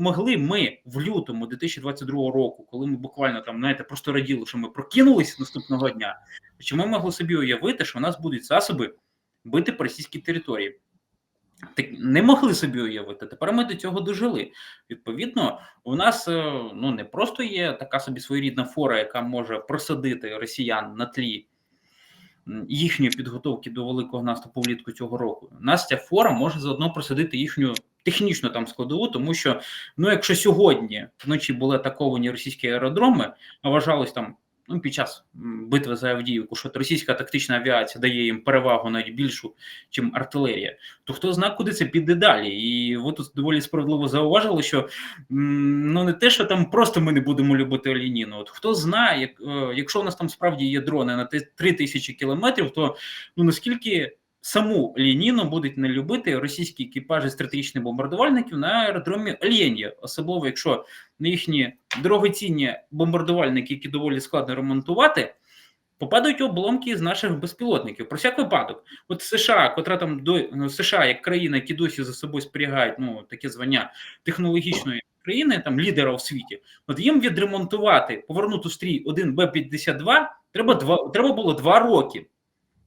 могли ми в лютому 2022 року, коли ми буквально там знаєте, просто раділи, що ми прокинулись наступного дня, чи ми могли собі уявити, що у нас будуть засоби бити по російській території? Так не могли собі уявити. Тепер ми до цього дожили. Відповідно, у нас е, ну не просто є така собі своєрідна фора, яка може просадити росіян на тлі їхньої підготовки до великого наступу влітку цього року. У нас ця фора може заодно просадити їхню технічну там складову, тому що ну, якщо сьогодні вночі були атаковані російські аеродроми, а вважалось там ну, під час битви за Авдіївку, що російська тактична авіація дає їм перевагу навіть більшу, ніж артилерія, то хто знає, куди це піде далі? І ви тут доволі справедливо зауважили, що ну не те, що там просто ми не будемо любити Леніну. От хто знає, як, е, якщо у нас там справді є дрони на 3 тисячі кілометрів, то ну наскільки саму Лініну будуть не любити російські екіпажі стратегічних бомбардувальників на аеродромі Ленія, особливо якщо на їхні дорогоцінні бомбардувальники, які доволі складно ремонтувати, попадають обломки з наших безпілотників. Про всяк випадок, от США, котра там до ну, США, як країна, які досі за собою спрягають ну таке звання технологічної. Країни там лідера у світі, от їм відремонтувати, повернути стрій 1 Б-52 треба два треба було два роки.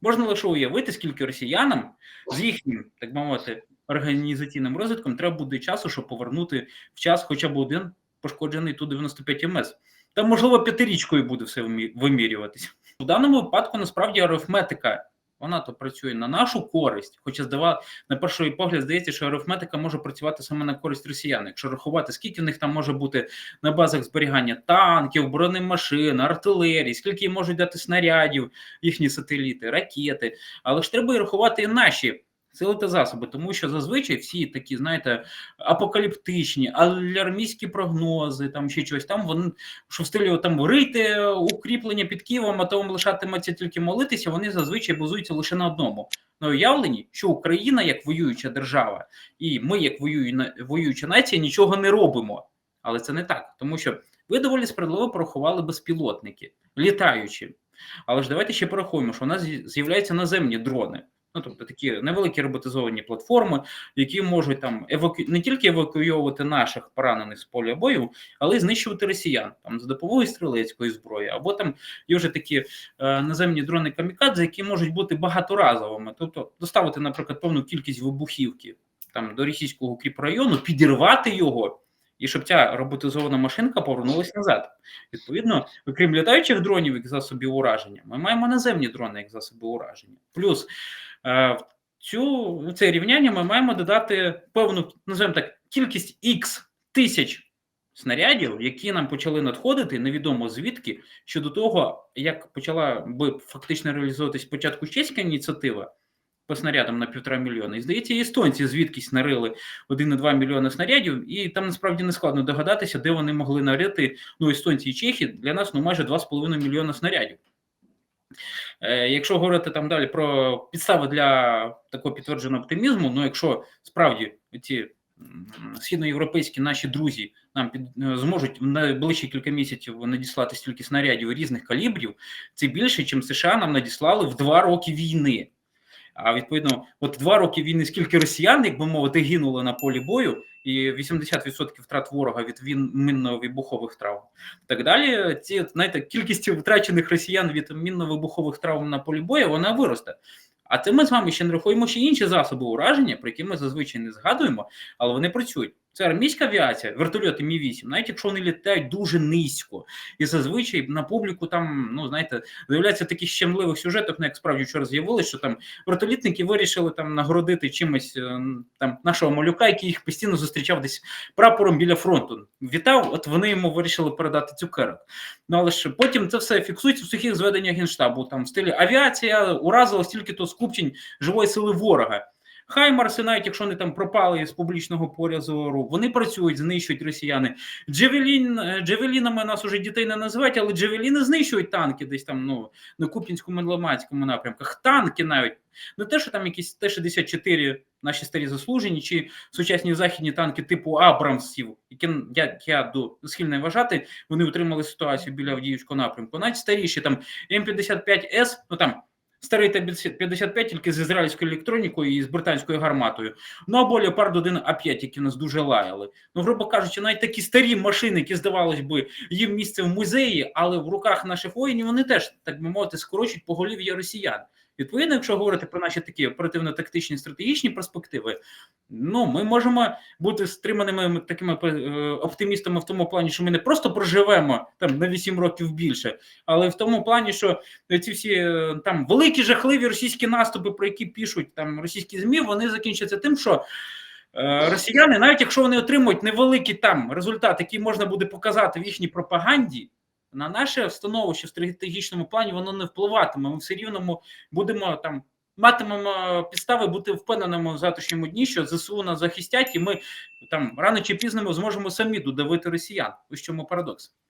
Можна лише уявити, скільки росіянам з їхнім, так би мовити, організаційним розвитком треба буде часу, щоб повернути в час хоча б один пошкоджений ту 95 МС. Там, можливо, п'ятирічкою буде все вимірюватися. У даному випадку насправді арифметика вона то працює на нашу користь, хоча здава на перший погляд здається, що арифметика може працювати саме на користь росіян. Якщо рахувати, скільки в них там може бути на базах зберігання танків, бронемашин, артилерії, скільки можуть дати снарядів, їхні сателіти, ракети, але ж треба і рахувати і наші. Сили та засоби, тому що зазвичай всі такі, знаєте, апокаліптичні, алярмійські прогнози, там ще щось там вони що в стилі там рийте укріплення під Києвом, а то вам лишатиметься тільки молитися. Вони зазвичай базуються лише на одному на уявленні, що Україна як воююча держава, і ми, як воююча нація, нічого не робимо. Але це не так, тому що ви доволі справедливо порахували безпілотники, літаючі. Але ж давайте ще порахуємо, що у нас з'являються наземні дрони. Ну, тобто такі невеликі роботизовані платформи, які можуть там еваку... не тільки евакуйовувати наших поранених з поля бою, але й знищувати росіян там за допомогою стрілецької зброї, або там є вже такі е, наземні дрони камікадзе, які можуть бути багаторазовими, тобто доставити, наприклад, певну кількість вибухівки там до російського укріпрайону, підірвати його. І щоб ця роботизована машинка повернулася назад. Відповідно, окрім літаючих дронів як засобів ураження, ми маємо наземні дрони як засоби ураження. Плюс в цю це рівняння ми маємо додати певну, називаємо так, кількість X тисяч снарядів, які нам почали надходити, невідомо звідки, щодо того, як почала би фактично реалізовуватись спочатку чеська ініціатива по снарядам на півтора мільйона. І здається, естонці звідкись нарили 1,2 мільйони снарядів, і там насправді не складно догадатися, де вони могли нарити ну, естонці і чехи для нас ну майже 2,5 мільйона снарядів. Е, якщо говорити там далі про підстави для такого підтвердженого оптимізму, ну якщо справді ці східноєвропейські наші друзі нам під е, зможуть в найближчі кілька місяців надіслати стільки снарядів різних калібрів, це більше, ніж США нам надіслали в два роки війни. А відповідно, от два роки війни, скільки росіян, як би мовити, гинуло на полі бою, і 80% втрат ворога від мінно-вибухових травм. Так далі, ці знаєте, кількість втрачених росіян від мінно-вибухових травм на полі бою вона виросте. А це ми з вами ще не рахуємо ще інші засоби ураження, про які ми зазвичай не згадуємо, але вони працюють. Це армійська авіація, вертольоти Мі 8 навіть якщо вони літають дуже низько, і зазвичай на публіку там, ну знаєте, з'являється таких щемливих сюжетів, ну як справді вчора з'явилось, що там вертолітники вирішили там нагородити чимось е, там нашого малюка, який їх постійно зустрічав десь прапором біля фронту. Вітав, от вони йому вирішили передати цукерок. Ну але ж потім це все фіксується в сухих зведеннях генштабу. Там в стилі авіація уразила стільки то скупчень живої сили ворога. Хаймарси, навіть якщо вони там пропали з публічного поля зору, вони працюють, знищують росіяни. Джевелін, е, Джевелінами нас уже дітей не називають, але Джевеліни знищують танки десь там ну, на Куп'янському Меломацькому напрямках. Танки навіть не те, що там якісь Т-64 наші старі заслужені, чи сучасні західні танки типу Абрамсів, які як я до схильний вважати, вони отримали ситуацію біля Авдіївського напрямку. Навіть старіші там М55С, ну там Старий Т-55 тільки з ізраїльською електронікою і з британською гарматою. Ну або Леопард 1 А5, які нас дуже лаяли. Ну, грубо кажучи, навіть такі старі машини, які, здавалось би, їм місце в музеї, але в руках наших воїнів вони теж, так би мовити, скорочують поголів'я росіян. Відповідно, якщо говорити про наші такі оперативно-тактичні стратегічні перспективи, ну ми можемо бути стриманими такими е, оптимістами в тому плані, що ми не просто проживемо там на 8 років більше, але в тому плані, що ці всі е, там великі жахливі російські наступи, про які пишуть там російські змі, вони закінчаться тим, що е, росіяни, навіть якщо вони отримують невеликий там результат, який можна буде показати в їхній пропаганді. На наше становище в стратегічному плані воно не впливатиме. Ми все рівно будемо там матимемо підстави бути впевненими в завтрашньому дні, що ЗСУ нас захистять, і ми там рано чи пізно ми зможемо самі додавити росіян. Ось чому парадокс.